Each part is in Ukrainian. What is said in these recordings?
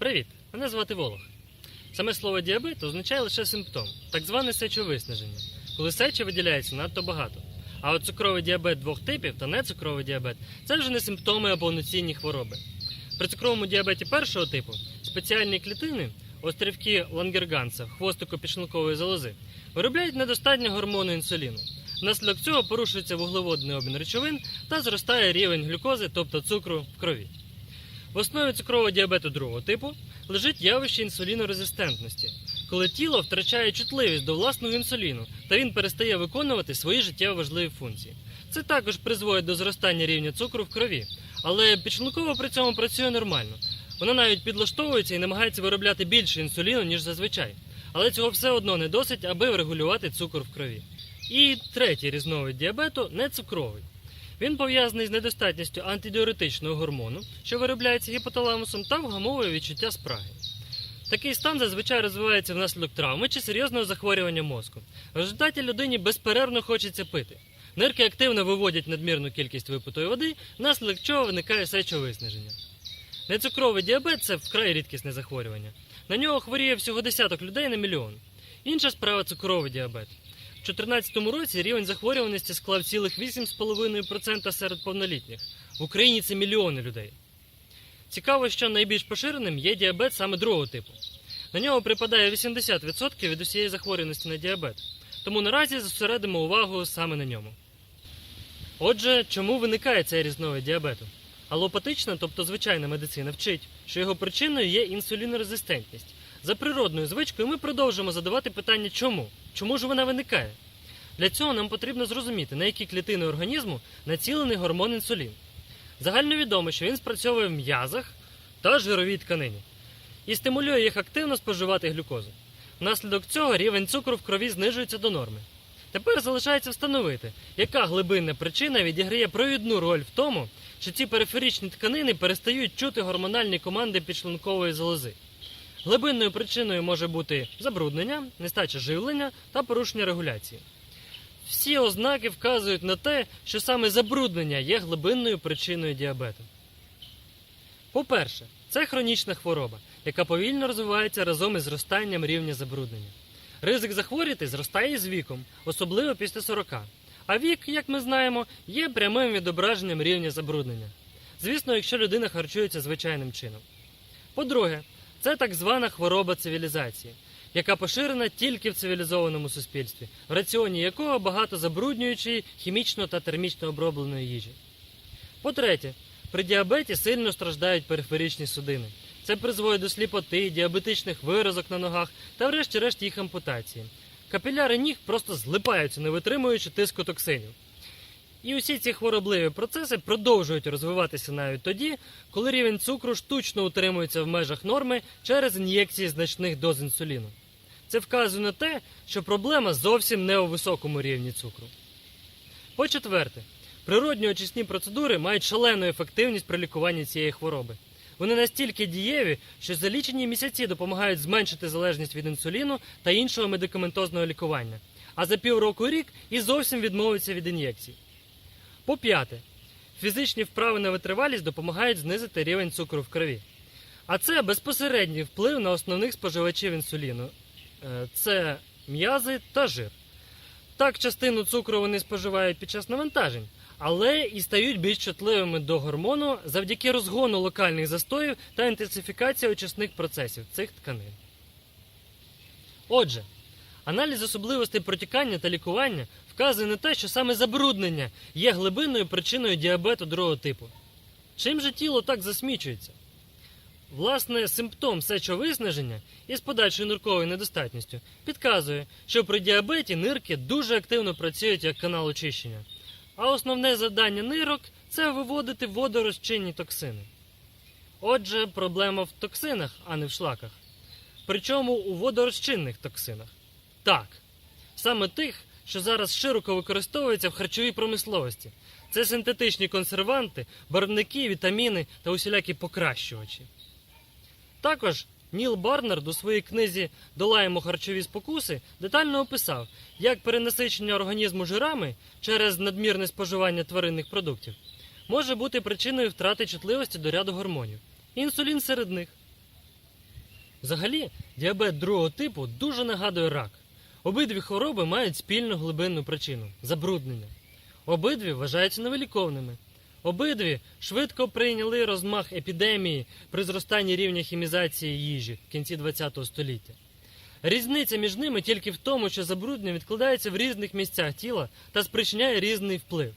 Привіт! Мене звати Волох. Саме слово діабет означає лише симптом, так зване сечовиснаження, коли сечі виділяється надто багато. А от цукровий діабет двох типів та нецукровий діабет це вже не симптоми а повноцінні хвороби. При цукровому діабеті першого типу спеціальні клітини, острівки лангерганса, хвостику підшлункової залози, виробляють недостатньо гормону інсуліну. Внаслідок цього порушується вуглеводний обмін речовин та зростає рівень глюкози, тобто цукру в крові. В основі цукрового діабету другого типу лежить явище інсулінорезистентності, коли тіло втрачає чутливість до власного інсуліну та він перестає виконувати свої життєво важливі функції. Це також призводить до зростання рівня цукру в крові, але підшлункова при цьому працює нормально. Вона навіть підлаштовується і намагається виробляти більше інсуліну, ніж зазвичай. Але цього все одно не досить, аби врегулювати цукор в крові. І третій різновид діабету нецукровий. Він пов'язаний з недостатністю антидіуретичного гормону, що виробляється гіпоталамусом, та вгамовує відчуття спраги. Такий стан зазвичай розвивається внаслідок травми чи серйозного захворювання мозку. В результаті людині безперервно хочеться пити. Нирки активно виводять надмірну кількість випитої води, внаслідок чого виникає сечовиснаження. Нецукровий діабет це вкрай рідкісне захворювання. На нього хворіє всього десяток людей на мільйон. Інша справа цукровий діабет. У 2014 році рівень захворюваності склав цілих 8,5% серед повнолітніх. В Україні це мільйони людей. Цікаво, що найбільш поширеним є діабет саме другого типу. На нього припадає 80% від усієї захворюваності на діабет. Тому наразі зосередимо увагу саме на ньому. Отже, чому виникає цей різновид діабету? Алопатична, тобто звичайна медицина, вчить, що його причиною є інсулінорезистентність. За природною звичкою ми продовжимо задавати питання чому? Чому ж вона виникає? Для цього нам потрібно зрозуміти, на які клітини організму націлений гормон інсулін. Загально відомо, що він спрацьовує в м'язах та жировій тканині і стимулює їх активно споживати глюкозу. Внаслідок цього рівень цукру в крові знижується до норми. Тепер залишається встановити, яка глибинна причина відіграє провідну роль в тому, що ці периферичні тканини перестають чути гормональні команди підшлункової залози. Глибинною причиною може бути забруднення, нестача живлення та порушення регуляції. Всі ознаки вказують на те, що саме забруднення є глибинною причиною діабету. По-перше, це хронічна хвороба, яка повільно розвивається разом із зростанням рівня забруднення. Ризик захворіти зростає з віком, особливо після 40. А вік, як ми знаємо, є прямим відображенням рівня забруднення. Звісно, якщо людина харчується звичайним чином. По-друге, це так звана хвороба цивілізації, яка поширена тільки в цивілізованому суспільстві, в раціоні якого багато забруднюючої хімічно та термічно обробленої їжі. По-третє, при діабеті сильно страждають периферичні судини. Це призводить до сліпоти, діабетичних виразок на ногах та, врешті-решт, їх ампутації. Капіляри ніг просто злипаються, не витримуючи тиску токсинів. І усі ці хворобливі процеси продовжують розвиватися навіть тоді, коли рівень цукру штучно утримується в межах норми через ін'єкції значних доз інсуліну. Це вказує на те, що проблема зовсім не у високому рівні цукру. По-четверте, природні очисні процедури мають шалену ефективність при лікуванні цієї хвороби. Вони настільки дієві, що за лічені місяці допомагають зменшити залежність від інсуліну та іншого медикаментозного лікування, а за півроку рік і зовсім відмовиться від ін'єкцій. По п'яте, фізичні вправи на витривалість допомагають знизити рівень цукру в крові. А це безпосередній вплив на основних споживачів інсуліну Е, це м'язи та жир. Так, частину цукру вони споживають під час навантажень, але і стають більш чутливими до гормону завдяки розгону локальних застоїв та інтенсифікації очисних процесів цих тканин. Отже, аналіз особливостей протікання та лікування вказує на те, що саме забруднення є глибинною причиною діабету другого типу. Чим же тіло так засмічується? Власне, симптом сечовиснаження із подальшою нирковою недостатністю підказує, що при діабеті нирки дуже активно працюють як канал очищення. А основне завдання нирок це виводити водорозчинні токсини. Отже, проблема в токсинах, а не в шлаках. Причому у водорозчинних токсинах. Так, саме тих, що зараз широко використовуються в харчовій промисловості. Це синтетичні консерванти, барвники, вітаміни та усілякі покращувачі. Також Ніл Барнард у своїй книзі Долаємо харчові спокуси детально описав, як перенасичення організму жирами через надмірне споживання тваринних продуктів може бути причиною втрати чутливості до ряду гормонів. Інсулін серед них. Взагалі, діабет другого типу дуже нагадує рак. Обидві хвороби мають спільну глибинну причину забруднення. Обидві вважаються невиліковними. Обидві швидко прийняли розмах епідемії при зростанні рівня хімізації їжі в кінці ХХ століття. Різниця між ними тільки в тому, що забруднення відкладається в різних місцях тіла та спричиняє різний вплив.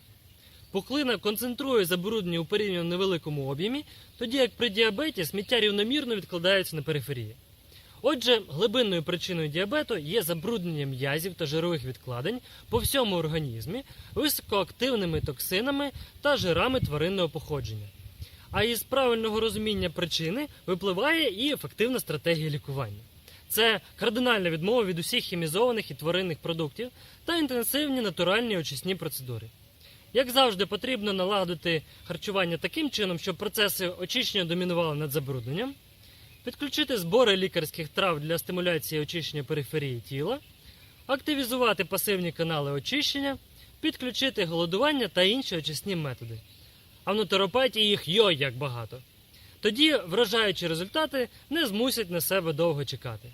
Пухлина концентрує забруднення у порівняно невеликому об'ємі, тоді як при діабеті сміття рівномірно відкладається на периферії. Отже, глибинною причиною діабету є забруднення м'язів та жирових відкладень по всьому організмі високоактивними токсинами та жирами тваринного походження. А із правильного розуміння причини випливає і ефективна стратегія лікування. Це кардинальна відмова від усіх хімізованих і тваринних продуктів та інтенсивні натуральні очисні процедури. Як завжди, потрібно налагодити харчування таким чином, щоб процеси очищення домінували над забрудненням, підключити збори лікарських трав для стимуляції очищення периферії тіла, активізувати пасивні канали очищення, підключити голодування та інші очисні методи. А в натуропатії їх йой як багато. Тоді вражаючі результати не змусять на себе довго чекати.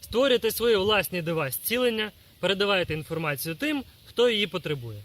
Створюйте свої власні дива зцілення, передавайте інформацію тим, хто її потребує.